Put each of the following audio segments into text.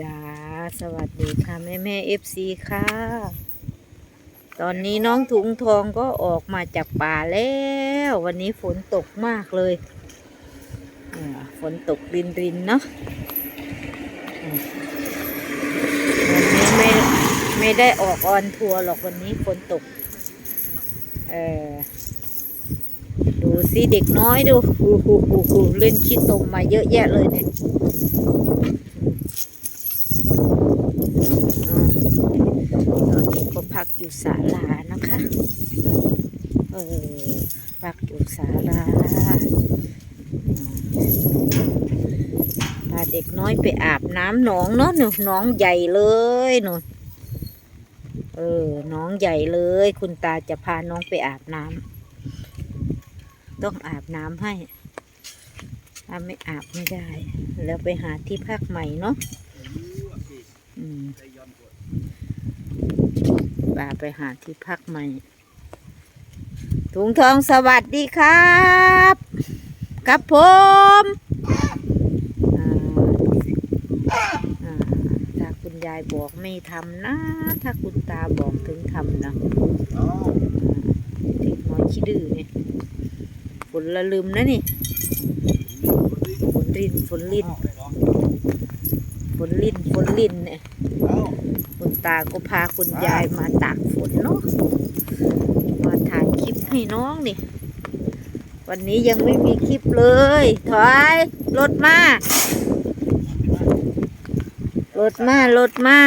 จ้าสวัสดีค่ะแม่แม่เอฟซีค่ะ ตอนนี้น้องถุงทองก็ออกมาจากป่าแล้ว วันนี้ฝนตกมากเลยฝนตกรินรินเนาะวันนี้ไม่ไม่ได้ออกออนทัวร์หรอกวันนี้ฝนตก เออดูสิเด็กน้อยดูหูหูหูหูเล่นขี้ตมมาเยอะแยะเลยเนี่ย อ่าตอนนี้ก็พัก อยู่ศาลานะคะ เออพักอยู่ศาลาพาเด็กน้อยไปอาบน้ำหนองเนาะหนูน้องใหญ่เลยหนูเออ น้องใหญ่เลย คุณตาจะพาน้องไปอาบน้ำต้องอาบน้ำให้ถ้าไม่อาบไม่ได้ แล้วไปหาที่พักใหม่เนาะอืม ป่าไปหาที่พักใหม่ ถุงทองสวัสดีครับกับผมถ้าคุณยายบอกไม่ทำนะ ถ้าคุณตาบอกถึงทำนะเด็กน้อยขี้ดื้อเนี่ยฝนละลืมนะนี่ฝนรินฝนลินฝนลินฝนลินเนี่ย ตาก็พาคุณยายมาตากฝนเนาะมาถ่ายคลิปให้น้องนี่ วันนี้ยังไม่มีคลิปเลย ถอยรถมารถมารถมา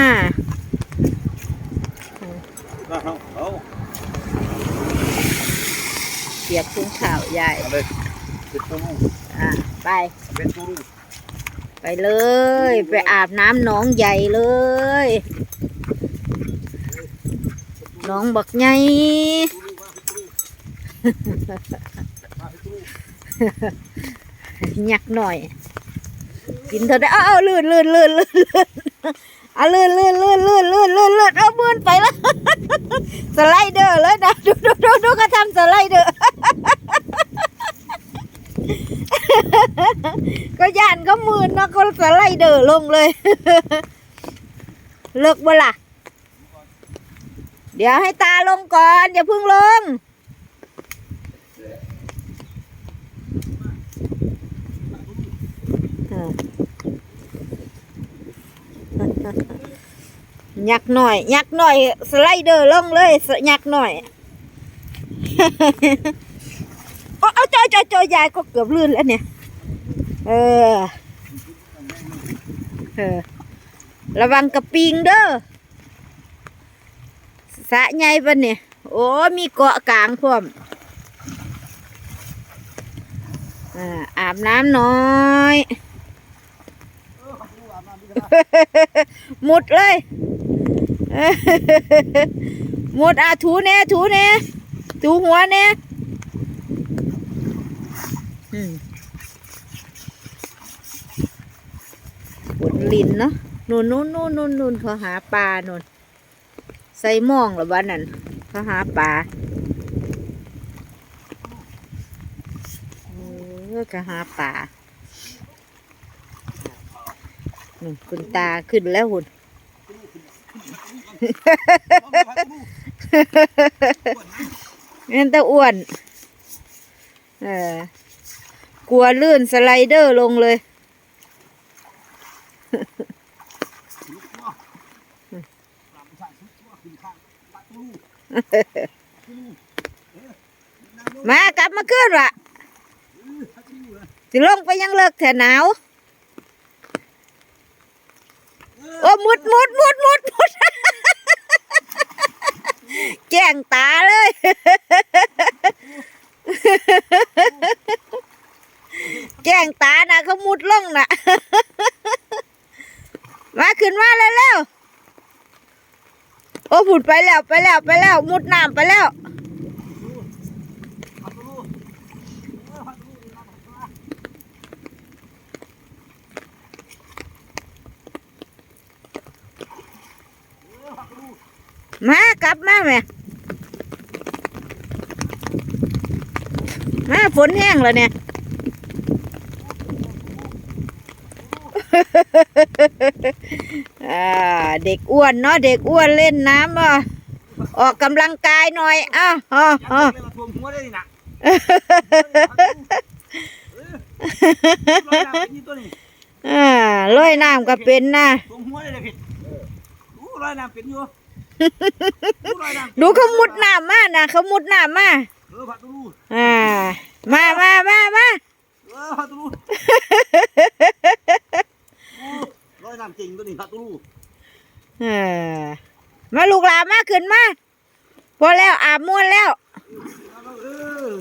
เสียบทุ่งข่าวยายอะไปไปเลย ไปอาบน้ำหนองใหญ่เลย น้องบักใหญ่หยักหน่อย กินเถอะได้อ้าวลื่นลื่นลื่นลื่นลื่นอะลื่นลื่นลื่นลื่นลื่นลื่นลื่นเอามือนไปแล้วสไลเดอร์เลยนะดูดูดูดูเขาทำสไลเดอร์ก็ย่านก็มืนนะก็สไลเดอร์ลงเลย เลิกบ่ล่ะ เดี๋ยวให้ตาลงก่อน อย่าพิ่งลง ยักหน่อย ยักหน่อย สไลเดอร์ลงเลยสยักหน่อยโอ้เอาจอยจอยจอยยายก็เกือบลื่นแล้วเนี่ย เออ เออ ระวังกระปิงเด้อ สระใหญ่ปะเนี่ย โอ้มีเกาะกลางพร้อมอ่าอาบน้ำน้อยมุดเลยมุดอะถูเน่ถูเน่ถูหัวเน่อืมฝนลินเนาะนู่นนู่นนู่นนู่นนู่นเขาหาปลานู่นใส่หมองหรือบ้านั่นเขาหาปลาเออก็หาปลานู่นคุณตาขึ้นแล้วหุ่นเอ็นตะอ้วน เออกลัวลื่นสไลเดอร์ลงเลย มากลับมาขึ้นวะสิลงไปยังเลิกแถหนาว โอ้มุดมุดมุดมุดมุดแจ้งตาเลย แจ้งตานะเขามุดลงนะมาขึ้นมาแล้วแล้ว โอ้ผุดไปแล้วไปแล้วไปแล้ว มุดน้ำไปแล้วมากลับมาแม่มาฝนแห้งแล้วเนี่ย เด็กอ้วนเนาะเด็กอ้วนเล่นน้ำอะออกกำลังกายหน่อยอ้าวอ้าวอยากอ้าวเป็นมาทวงหัวได้นี่นะเออร้อยน้ำเป็นนี่ตัวนี้อ่าลอยน้ำก็เป็นนะทวงหัวได้เลยผิดดูร้อยน้ำเป็นอยู่ดูร้อยน้ำดูเขามุดน้ำมานะเขามุดน้ำมาเออผัดตูรูอ่ามามามามา เออผัดตูรูร้อยน้ำจริงตัวนี้ผัดตูรูเออมาลูกหลานมาขึ้นมาพอแล้วอาบม้วนแล้วเออ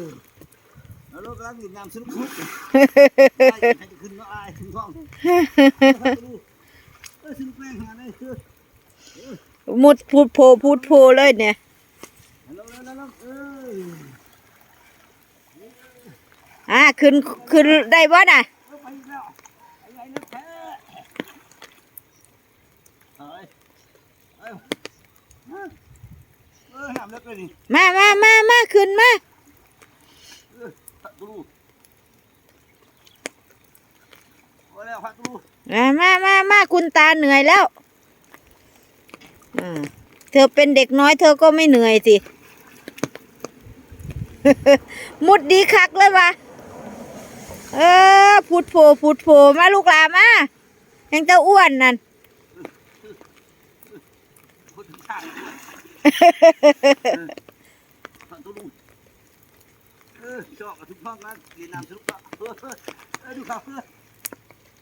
แล้วเรากำลังดื่มน้ำสนุกสนุกให้จะขึ้นก็อายขึ้นท้องผัดตูรูเออสนุกแรงขนาดนี้คือมุดพูดโพพูดโพเลยเนี่ยแล้วแล้วแล้วเอออ่าขึ้นขึ้นได้บ่น่ะ เออไปอีกแล้วไอ้ไอ้เล็กแท้เฮ้ยเอ้ยเออน้ำเล็กเลยนี่มามามามาขึ้นมาเออผัดตูรูโอ้แล้วผัดตูรูอ่ามามามาคุณตาเหนื่อยแล้วอ่าเธอเป็นเด็กน้อยเธอก็ไม่เหนื่อยสิ มุดดีคักเลยวะเออพูดโผพูดโผมาลูกหลานมายังเจ้าอ้วนนั่นพูดถึงข้าง ผัดตูรูเออชอบกับทุกห้องนะเรียนน้ำสนุกปะเออเออดูเขาเออ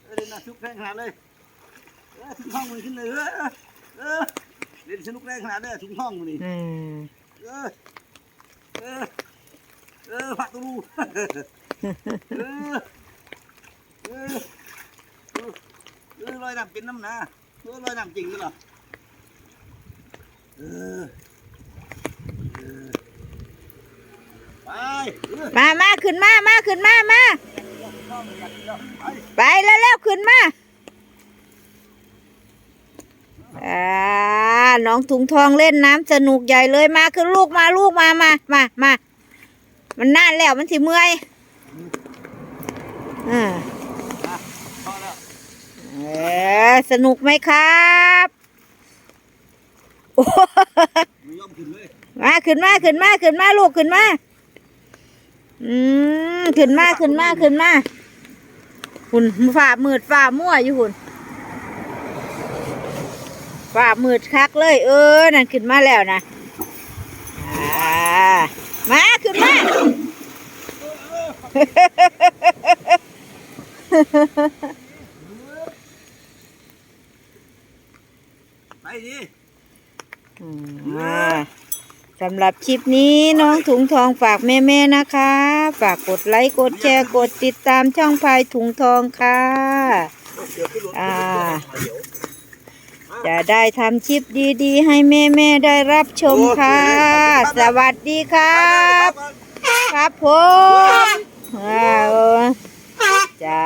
เออเรียนน้ำสนุกแรงขนาดเลยเออทุกห้องมันขึ้นเลยเออเออเรียนสนุกแรงขนาดเลยทุกห้องมันนี่อืมเออเออเออผักตูรูเออเออเออเออลอยน้ำเป็นน้ำนะเออลอยน้ำจริงหรือเปล่าเออ เออ ไปเออ มามาขึ้นมา มาขึ้นมา มา ไปแล้วแล้วขึ้นมาอ่าน้องถุงทองเล่นน้ำสนุกใหญ่เลยมาขึ้นลูกมาลูกมามามามามันนานแล้วมันสิเมื่อยอ่าเออสนุกไหมครับ มาขึ้นมาขึ้นมาขึ้นมาลูกขึ้นมา อืมขึ้นมาขึ้นมาขึ้นมาหุ่นฝ่ามืดฝ่ามั่วอยู่หุ่นฝ่ามืดคักเลย เออ นั่นขึ้นมาแล้วนะมาขึ้นมา ไปดิ อืมอ่า สำหรับคลิปนี้น้องถุงทองฝากแม่ๆนะคะ ฝากกดไลค์กดแชร์กดติดตามช่องพายถุงทองค่ะอ่าจะได้ทำคลิปดีๆ ให้แม่ๆได้รับชมค่ะ สวัสดีครับ ครับผมจ้า